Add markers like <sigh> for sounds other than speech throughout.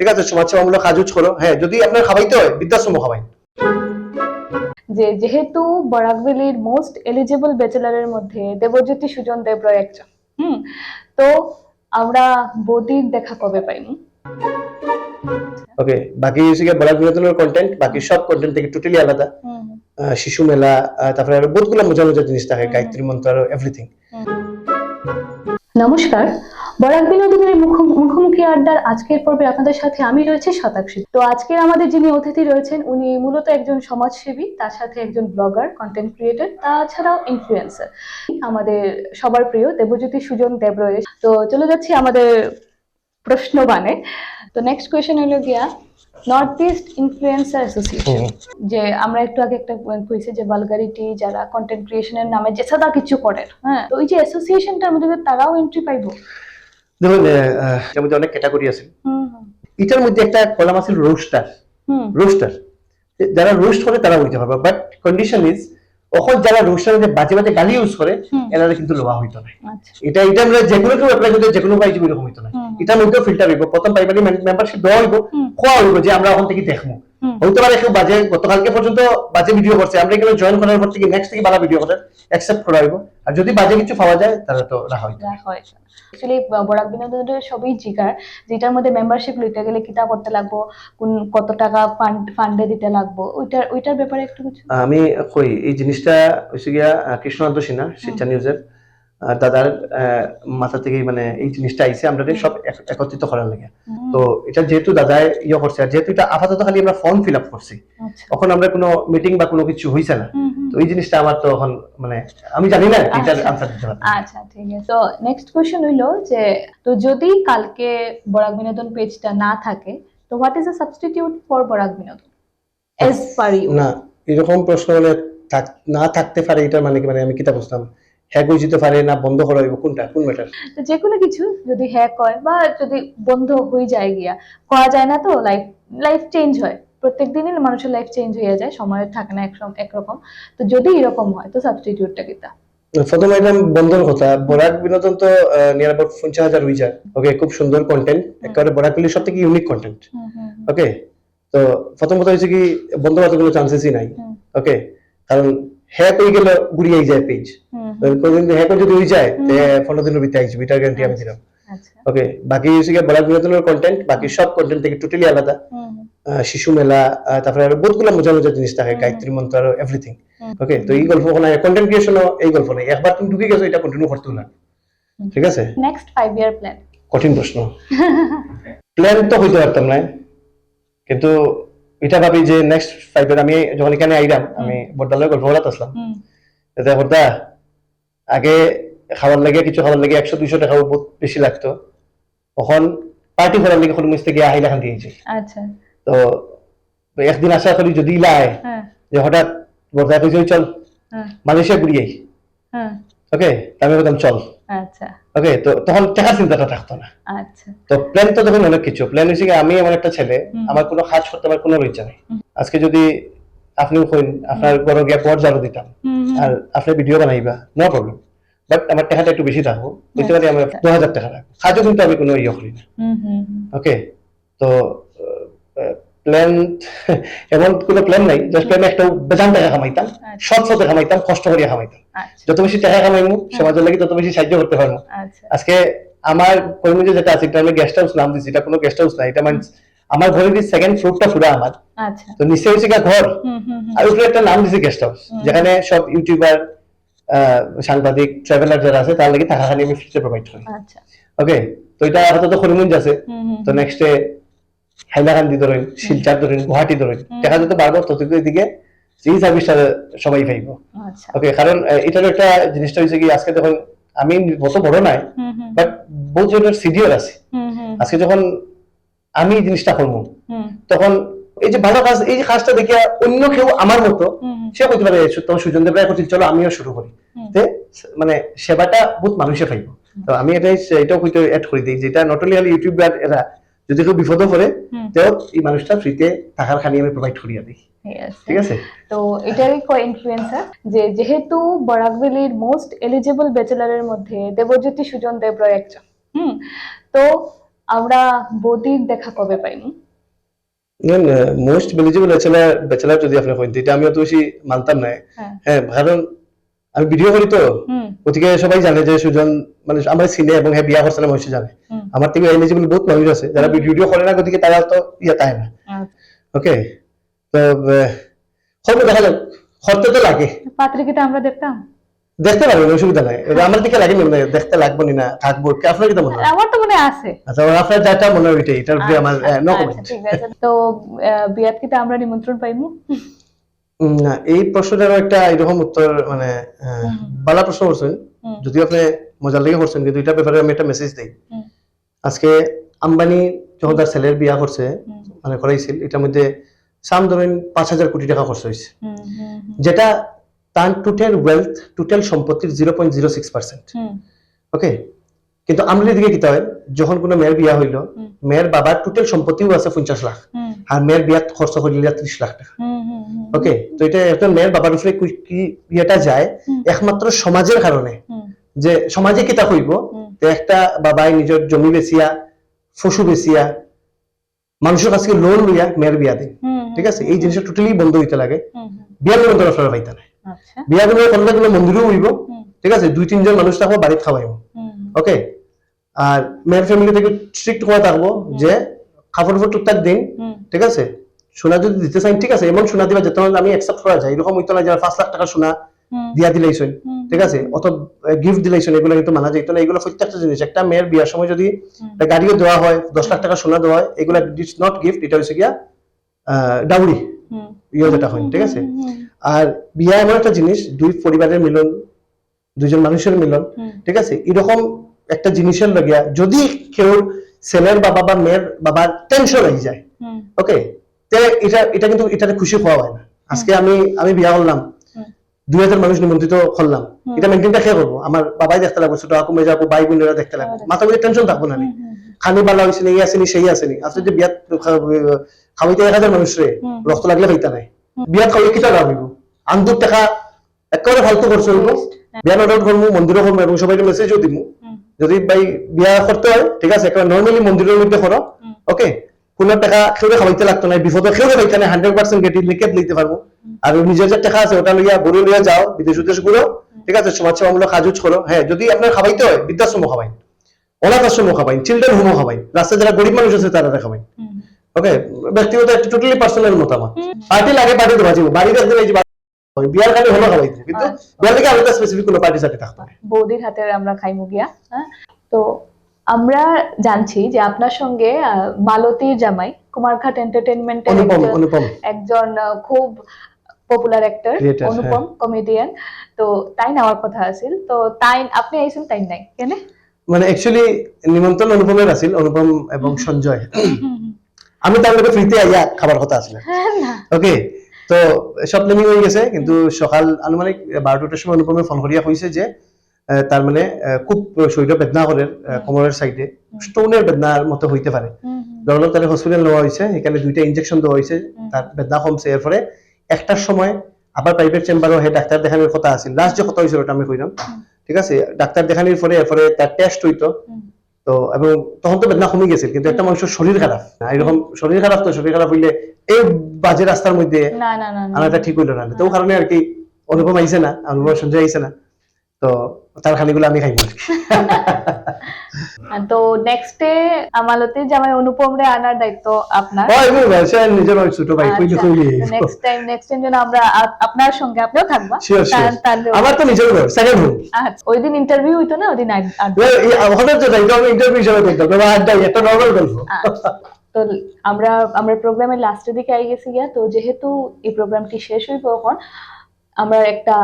ঠিক আছে সমাজসেবামূলক কাজ করো হ্যাঁ যদি আপনার খাবাইতে হয় বৃদ্ধাশ্রম খাবাই যে যেহেতু বরাকভ্যালির মোস্ট এলিজিবল ব্যাচেলারের মধ্যে দেবজ্যোতি সুজন দেবরয় একজন হুম তো আমরা বৌদির দেখা কবে পাইনি ওকে বাকি হচ্ছে বলার বিনোদনের কন্টেন্ট বাকি সব কন্টেন্ট থেকে টোটালি আলাদা। শিশু মেলা তারপরে আরও বহুতগুলো মজার মজার জিনিস থাকে গায়ত্রী মন্ত্র আরও এভরিথিং নমস্কার বরাক বিনোদনের মুখো- মুখোমুখি আড্ডার আজকের পর্বে আপনাদের সাথে আমি রয়েছে শতাক্ষী তো আজকের আমাদের যিনি অতিথি রয়েছেন উনি মূলত একজন সমাজসেবী তার সাথে একজন ব্লগার কন্টেন্ট ক্রিয়েটর তাছাড়াও ইনফ্লুয়েন্সার আমাদের সবার প্রিয় দেবজ্যোতি সুজন দেবরয় তো চলে যাচ্ছি আমাদের প্রশ্ন বানে তো নেক্সট কোয়েশ্চেন হলো গিয়া নর্থ ইস্ট ইনফ্লুয়েন্সার অ্যাসোসিয়েশন যে আমরা একটু আগে একটা কইছি যে ভালগারিটি যারা কন্টেন্ট ক্রিয়েশনের নামে যে সাদা কিছু করে হ্যাঁ তো ওই যে অ্যাসোসিয়েশনটার মধ্যে তারাও এন্ট্রি পাইবো? আহ, এটার মধ্যে অনেক ক্যাটাগরি আছে। এটার মধ্যে একটা কলাম আছে রোস্টার রোস্টার যারা রোস্ট করে তারা হইতে পারবে। বাট কন্ডিশন ইজ ওখন যারা রোস্টার মধ্যে বাজে বাজে গালি ইউজ করে। এনারা কিন্তু লোভা হইতো না। আচ্ছা। এটা এটা আমরা যে কোনো কেউ অ্যাপ্লাই করতে যে কোনো পাইছি এরকম হইতো না। এটার মধ্যেও ফিল্টার হইব। প্রথম পাইবারি মেম্বারশিপ দেওয়া হইব। খোয়া হইব যে আমরা ওখান থেকে দেখব। পারে কেউ বাজে গতকালকে পর্যন্ত বাজে ভিডিও করছে। আমরা এখানে জয়েন করার পর থেকে নেক্সট থেকে ভালো ভিডিও করে অ্যাকসেপ্ট করা হইব আর যদি বাজে কিছু পাওয়া যায় তাহলে তো রাখা হয়েছে অ্যাকচুয়ালি বরাক বিনোদনের সবই জিগার। যেটার মধ্যে মেম্বারশিপ লইতে গেলে কিতা করতে লাগবো? কোন কত টাকা ফান্ড ফান্ডে দিতে লাগবো? ওইটার ওইটার ব্যাপারে একটু কিছু? আমি কই এই জিনিসটা হচ্ছে গিয়া আহ, কৃষ্ণকান্ত সিনহা শিক্ষা নিউজের দাদার আহ, মাথা থেকে মানে এই জিনিসটা আইছে আমরা সব একত্রিত করার লাগে। তো এটা যেহেতু দাদায় ইয়ে করছে আর যেহেতু এটা আপাতত খালি আমরা ফর্ম ফিল আপ করছি আচ্ছা। তখন আমরা কোনো মিটিং বা কোনো কিছু হইছে না। তো এই জিনিসটা আমার তো এখন মানে আমি জানি না এটার আচ্ছা। আনসার দিতে পারব। আচ্ছা ঠিক আছে। তো নেক্সট কোয়েশ্চেন হইল যে তো যদি কালকে বরাক বিনোদন পেজটা না থাকে তো what is a substitute for Barak বিনোদন? এজ পার ইউ না এরকম প্রশ্ন হলে থাক- না থাকতে পারে এটা মানে কি মানে আমি কিতা বুঝলাম হ্যাঁ কই যেতে পারে না বন্ধ করা হইব কোনটা? কোন ম্যাটার তো যে কোনো কিছু যদি হ্যাক হয় বা যদি বন্ধ হয়ে যায় গিয়া করা যায় না তো? লাইফ লাইফ চেঞ্জ হয়। প্রত্যেক দিনই মানুষের লাইফ চেঞ্জ হয়ে যায় সময় থাকে না একরকম। তো যদি এরকম হয় তো সাবস্টিটিউটটা কিতা? প্রথমে একদম বন্ধন কথা। বরাক বিনোদন তো নিয়ার অ্যাবাউট পঞ্চাশ হাজার হয়ে যায় ওকে খুব সুন্দর কন্টেন্ট একেবারে বরাক বিলির সব থেকে ইউনিক কন্টেন্ট ওকে তো প্রথম কথা হচ্ছে কি বন্ধ হওয়ার কোনো চান্সেসই নাই। ওকে কারণ হয়ে গেলে ঘুরিয়ে যায় পেজ হ্যাক যদি হয়ে যায়। পনেরো দিনের ভিতরে এটার গ্যারান্টি আমি দিলাম। আচ্ছা ওকে বাকি হচ্ছে কি বরাক বিনোদনের কন্টেন্ট বাকি সব কন্টেন্ট থেকে টোটালি আলাদা। শিশু মেলা তারপরে আরও বহুতগুলো মজার মজার জিনিস থাকে গায়ত্রী মন্ত্র আরও এভরিথিং ওকে তো এই গল্প কোনো কন্টেন্ট ক্রিয়েশনও এই গল্প নেই। একবার তুমি ঢুকে গেছো এটা কন্টিনিউ করতে না ঠিক আছে? নেক্সট ইয়ার প্ল্যান কঠিন প্রশ্ন। <laughs> প্ল্যান তো হইতে পারতাম না কিন্তু এটা ভাবি যে নেক্সট ফাইভ আমি যখন এখানে আইলাম আমি বর্দালয় গল্প বলাতে আসলাম এতে বর্দা আগে খাবার লাগে কিছু খাবার লাগে একশো দুইশো টাকা বহুত বেশি লাগতো। তখন পার্টি করার লাগে কোনো মিস থেকে আহিলা খান দিয়েছি আচ্ছা। তো একদিন আশা করি যদি লাই যে হঠাৎ বর্দা কইছে চল মালয়েশিয়া ঘুরিয়ে ওকে আমি বলতাম চল। আচ্ছা। ওকে তো তখন চিন্তাটা থাকতো না। আচ্ছা। তো প্ল্যান তো তখন অনেক কিছু। প্ল্যান আমি এমন একটা ছেলে আমার কোনো কাজ করতে আমার কোনো ইচ্ছা নেই। আজকে যদি আপনিও কইন আপনার ঘরে গিয়ে পর জারো দিতাম। আর আপনি ভিডিও বানাইবা নো প্রবলেম বাট আমার টাকাটা একটু বেশি থাকব বুঝতে পারি আমি দু হাজার টাকা রাখব। কাজও কিন্তু আমি কোনো ইয়ে করি না। ওকে তো প্ল্যান <laughs> এমন কোনো প্ল্যান নাই জাস্ট আমি একটা বেজান টাকা কামাইতাম আচ্ছা। সৎ সতে কামাইতাম কষ্ট করিয়া কামাইতাম। আচ্ছা। যত বেশি টাকা কামাইমু সমাজের লাগি তত বেশি সাহায্য করতে পারব আচ্ছা। আজকে আমার কর্মী যেটা আছে এটা আমি গেস্ট হাউস নাম দিচ্ছি এটা কোনো গেস্ট হাউস না এটা মানে আমার ঘরের সেকেন্ড ফ্লোরটা পুরো আমার তো নিচে হচ্ছে ঘর। আর উপরে একটা নাম দিচ্ছি গেস্ট হাউস যেখানে সব ইউটিউবার সাংবাদিক ট্রাভেলার যারা আছে তার লাগে টাকা খালি আমি ফ্রিতে প্রোভাইড করি। ওকে তো এটা আপাতত হরিমঞ্জ আছে তো নেক্সটে হাইলাকান্দি ধরেন শিলচার ধরেন গুয়াহাটি ধরেন। দেখা যেত বারবার তত দিকে এই সার্ভিসটা সবাই পাইব। আচ্ছা। ওকে কারণ আহ, এটারও একটা জিনিসটা হয়েছে কি আজকে যখন আমি অত বড় নাই বাট বহু জনের সিনিয়র আছে। আজকে যখন আমি এই জিনিসটা করব তখন এই যে ভালো কাজ এই যে কাজটা দেখে অন্য কেউ আমার মতো সে করতে পারে তোমার সুজন দেব রায় চলো আমিও শুরু করি। মানে সেবাটা বহুত মানুষে পাইব। তো আমি এটাই এটাও হয়তো অ্যাড করে দিই যেটা নট অনলি ইউটিউবার এরা যদি কেউ বিপদও পড়ে তেও এই মানুষটা ফ্রিতে টাকার খানি আমি প্রোভাইড করিয়া দিই ঠিক আছে। তো এটারই কো ইনফ্লুয়েন্সার যে যেহেতু বরাকভ্যালির মোস্ট এলিজিবল ব্যাচেলারের মধ্যে দেবজ্যোতি সুজন দেবরয় একজন। হুম। তো আমরা বৌদির দেখা কবে পাইমু মোস্ট এলিজিবল ব্যাচেলার ব্যাচেলার যদি আপনি কইন এটা আমি অত বেশি মানতাম না হ্যাঁ। হ্যাঁ কারণ আমি ভিডিও করি তো গতিকে সবাই জানে যে সুজন মানে আমার সিনে এবং হ্যাঁ বিয়া করছে মানুষ জানে। আমার থেকে এলিজিবল বহুত মানুষ আছে যারা ভিডিও করে না গতিকে তারা তো ইয়ে তাই না। আচ্ছা। ওকে তো হবে দেখা যাক। খরচ তো লাগে। পাত্রিকাটা আমরা দেখতাম? দেখতে পারবেন অসুবিধা নাই। এবার আমার দিকে লাগে না দেখতে লাগবো না থাকব। কি আপনার কি মনে হয়? আমার তো মনে আছে। আচ্ছা আপনার যাটা মনে হয় ওইটাই এটার উপরে আমার নো আচ্ছা, কমেন্ট ঠিক আছে। তো বিয়াত কিটা আমরা নিমন্ত্রণ পাইমু। না এই প্রশ্নটারও একটা এরকম উত্তর মানে বালা প্রশ্ন করছেন। যদিও আপনি মজার লেগে করছেন কিন্তু এটার ব্যাপারে আমি একটা মেসেজ দিই। আজকে আম্বানি যখন তার ছেলের বিয়া করছে মানে করাইছিল এটার মধ্যে সাম ধরেন পাঁচ হাজার কোটি টাকা খরচ হয়েছে। যেটা তার টোটাল ওয়েলথ টোটাল সম্পত্তির zero point zero six percent okay কিন্তু আমলি দিকে কিতা হয় যখন কোনো মেয়ের বিয়া হইল মেয়ের বাবার টোটাল সম্পত্তিও আছে পঞ্চাশ লাখ। আর মেয়ের বিয়াত খরচ করিলে ত্রিশ লাখ টাকা। ওকে তো এটা একটা মেয়ের বাবার উপরে কি- ইয়েটা যায় একমাত্র সমাজের কারণে যে সমাজে কিতা হইব একটা বাবাই নিজের জমি বেচিয়া ফসু বেচিয়া মানুষের কাছে লোন লইয়া মেয়ের বিয়া দিন ঠিক আছে? এই জিনিসটা টোটালি বন্ধ হইতে লাগে বিয়া নিমন্ত্রণ আপনারা পাইতে না আচ্ছা। বিয়া কোনো করলে কোনো মন্দিরও হইব ঠিক আছে? দুই তিনজন মানুষ থাকব বাড়িতে খাওয়াইব ওকে আর মেয়ের ফ্যামিলি থেকে স্ট্রিক্ট হওয়া থাকব যে কাপড় উপর টুকটাক দিন ঠিক আছে? সোনা যদি দিতে চাই ঠিক আছে এমন সোনা দিবা যেতে আমি অ্যাকসেপ্ট করা যায় এরকম হইতো না যে পাঁচ লাখ টাকা সোনা দিয়া দিলাইছেন হুম, ঠিক আছে? অত গিফট দিলাইছেন এগুলো কিন্তু মানা যাইতো না এগুলো প্রত্যেকটা জিনিস একটা মেয়ের বিয়ার সময় যদি গাড়িও দেওয়া হয় দশ লাখ টাকা সোনা দেওয়া হয় এগুলো ইটস নট গিফট এটা হচ্ছে গিয়া ডাউরি ইয়ে যেটা হয় ঠিক আছে? আর বিয়া এমন একটা জিনিস দুই পরিবারের মিলন দুইজন মানুষের মিলন ঠিক আছে? এরকম একটা জিনিসের লাগিয়া যদি কেউ ছেলের বাবা বা মেয়ের বাবার টেনশন হয়ে যায়। ওকে এটা এটা কিন্তু এটাতে খুশি হওয়া হয় না। আজকে আমি আমি বিয়া করলাম। দুই হাজার মানুষ নিমন্ত্রিত করলাম। এটা মেনটেনটা খেয়ে করব। আমার বাবাই দেখতে লাগবে ছোট আকু মেজা আকু ভাই বোনেরা দেখতে লাগবে। মাথা মধ্যে টেনশন থাকব না হুম, খানি বালা হয়েছে এই আসেনি সেই আসেনি আসলে যে বিয়াত খাওয়াইতে এক হাজার মানুষ রে রক্ত লাগলে হইতা নাই। বিয়াত খাওয়াই লাভ হইব? আন্দুর টাকা একেবারে ফালতু খরচ হইব। হ্যাঁ। বিয়া অর্ডার করব মন্দিরও করব এবং সবাইকে মেসেজও দিব যদি ভাই বিয়া করতে হয় ঠিক আছে একেবারে নর্মালি মন্দিরের মধ্যে করো ওকে কোনো টাকা খেয়ে খাওয়াইতে লাগতো না বিপদে খেয়ে খাইতে না হান্ড্রেড পার্সেন্ট গেটি লিখে দিতে পারব আর নিজের যে টাকা আছে ওটা লইয়া বড় লইয়া যাও বিদেশ উদ্দেশ ঘুরো ঠিক আছে সমাজ সেবামূলক কাজুজ করো হ্যাঁ যদি আপনার খাওয়াইতে হয় বৃদ্ধাশ্রম খাওয়াইন অনাথ আশ্রম খাওয়াইন চিলড্রেন হোমও খাওয়াইন রাস্তায় যারা গরিব মানুষ আছে তারা খাওয়াইন ওকে ব্যক্তিগত একটা টোটালি পার্সোনাল মতামত। পার্টি লাগে পার্টি দেওয়া যাবে বাড়িতে একদিন এই যে বাড়ি- বিয়ার খালি হলো কিন্তু। বিয়ার থেকে আলাদা স্পেসিফিক কোনো পার্টি সাথে থাকতো বৌদির হাতের আমরা খাইমু গিয়া হ্যাঁ তো আমরা জানছি যে আপনার সঙ্গে মালতীর জামাই কুমারঘাট এন্টারটেনমেন্টের একজন খুব পপুলার অ্যাক্টর অনুপম কমেডিয়ান তো তাই নেওয়ার কথা আছিল। তো তাই আপনি আইছেন তাই নাই কেন? মানে অ্যাকচুয়ালি নিমন্ত্রণ অনুপমের আছিল অনুপম এবং সঞ্জয়। আমি তার ফ্রিতে আইয়া খাবার কথা আছিল। ওকে তো সব প্ল্যানিং হয়ে গেছে কিন্তু সকাল আনুমানিক বারোটার সময় অনুপমে ফোন করিয়া কইছে যে তার মানে খুব শরীরে বেদনা করে কোমরের সাইডে স্টোনের বেদনার মতো হইতে পারে হুম, ধরো তাহলে হসপিটাল নেওয়া হয়েছে এখানে দুইটা ইনজেকশন দেওয়া হয়েছে। তার বেদনা কমছে। এরপরে একটার সময় আবার প্রাইভেট চেম্বারও হে ডাক্তার দেখানোর কথা আছে লাস্ট যে কথা হয়েছিল ওটা আমি কইলাম। ঠিক আছে ডাক্তার দেখানোর পরে এরপরে তার টেস্ট হইতো তো এবং তখন তো বেদনা কমে গেছিল কিন্তু একটা মানুষের শরীর খারাপ। না এরকম শরীর খারাপ তো শরীর খারাপ হইলে এই বাজে রাস্তার মধ্যে আনাটা ঠিক হইল না। তো ও কারণে আর কি অনুপম আইসে না অনুপম সঞ্জয় আইসে না। তো তার খানিগুলো আমি খাইব। আর <laughs> তো নেক্সট ডে মালতীর জামাই অনুপম রে আনার দায়িত্ব আপনার। ও এগুলো সে নিজের ওই ছোট ভাই কইলে কইলে নেক্সট টাইম নেক্সট টাইম যেন আমরা আপনার সঙ্গে আপনিও থাকবা। আমার তো নিজের ঘর সেকেন্ড হোম আচ্ছা, ওই দিন ইন্টারভিউ হইতো না ওই দিন আড- হঠাৎ যেটা আমি ইন্টারভিউ হিসাবে করতাম তবে আড্ডাই একটা নর্মাল গল্প। আচ্ছা। তো আমরা আমরা প্রোগ্রামের লাস্টের দিকে আই গেছি গিয়া। তো যেহেতু এই প্রোগ্রামটি শেষ হইব এখন আমরা একটা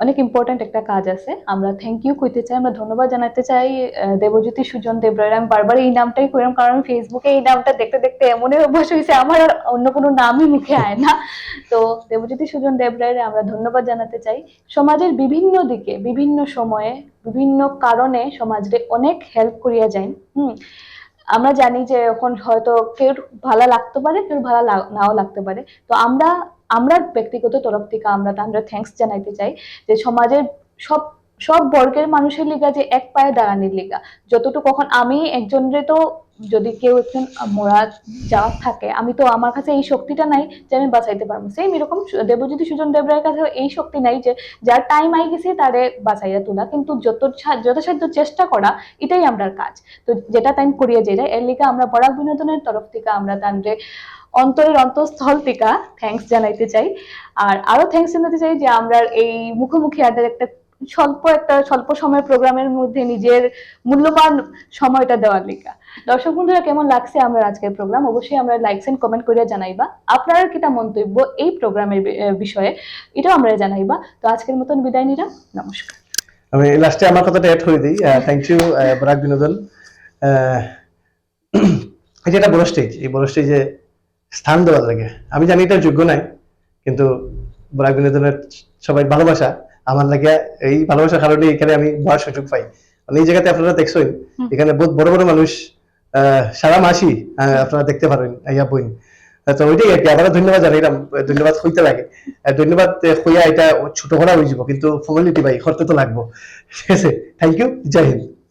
অনেক ইম্পর্ট্যান্ট একটা কাজ আছে। আমরা থ্যাংক ইউ কইতে চাই, আমরা ধন্যবাদ জানাতে চাই দেবজ্যোতি, সুজন দেবরায়ের আমি বারবার এই নামটাই কইলাম কারণ ফেসবুকে এই নামটা দেখতে দেখতে এমনই অভ্যাস হয়েছে আমার অন্য কোনো নামই মুখে আয় না। তো দেবজ্যোতি, সুজন দেবরায়ের আমরা ধন্যবাদ জানাতে চাই। সমাজের বিভিন্ন দিকে, বিভিন্ন সময়ে, বিভিন্ন কারণে সমাজে অনেক হেল্প করিয়া যায় হুম। আমরা জানি যে এখন হয়তো কেউ ভালো লাগতে পারে, কেউ ভালো নাও লাগতে পারে। তো আমরা আমরা ব্যক্তিগত তরফ থেকে আমরা আমরা থ্যাংকস জানাইতে চাই যে সমাজের সব সব বর্গের মানুষের লিগা যে এক পায়ে দাঁড়ানির লিগা। যতটুকু কখন আমি একজনের তো যদি কেউ একজন মোরা যাওয়ার থাকে, আমি তো আমার কাছে এই শক্তিটা নাই যে আমি বাঁচাইতে পারব। সেম এরকম দেবজ্যোতি সুজন দেবরায়ের কাছে এই শক্তি নাই যে যার টাইম আই গেছে তারে বাঁচাইয়া তোলা। কিন্তু যত যথাসাধ্য চেষ্টা করা, এটাই আমরা কাজ। তো যেটা টাইম করিয়ে যেটা এর লিগে আমরা বরাক বিনোদনের তরফ থেকে আমরা তানরে অন্তরের অন্তঃস্থল থেকে থ্যাঙ্কস জানাইতে চাই। আর আরও থ্যাঙ্কস জানাতে চাই যে আমরা এই মুখোমুখি আড্ডার একটা স্বল্প একটা স্বল্প সময়ের প্রোগ্রামের মধ্যে নিজের মূল্যবান সময়টা দেওয়ার লিগা দর্শক বন্ধুরা কেমন লাগছে আমরা আজকের প্রোগ্রাম? অবশ্যই আমরা লাইকস এন্ড কমেন্ট করিয়া জানাইবা। আপনারা কিটা মন্তব্য এই প্রোগ্রামের বিষয়ে এটাও আমরা জানাইবা। তো আজকের মতন বিদায় নিলাম। নমস্কার। আমি লাস্টে আমার কথাটা অ্যাড করে দিই। থ্যাংক ইউ বরাক বিনোদন। আহ, এই যে একটা বড় স্টেজ এই বড় স্টেজে স্থান দেওয়া লাগে। আমি জানি এটা যোগ্য নাই কিন্তু বরাক বিনোদনের সবাই ভালোবাসা। আমার লাগে এই ভালোবাসার কারণে এখানে আমি বড় সুযোগ পাই। মানে এই জায়গাতে আপনারা দেখছেন এখানে বহুত বড় বড় মানুষ আহ, সারা মাসি আপনারা দেখতে পারেন ইয়া বইন তো ওইটাই আর কি আবার ধন্যবাদ জানাইলাম ধন্যবাদ হইতে লাগে। ধন্যবাদ হইয়া এটা ছোট করা হয়ে যাব কিন্তু ফর্মালিটি ভাই করতে তো লাগবো। ঠিক আছে থ্যাংক ইউ জয় হিন্দ।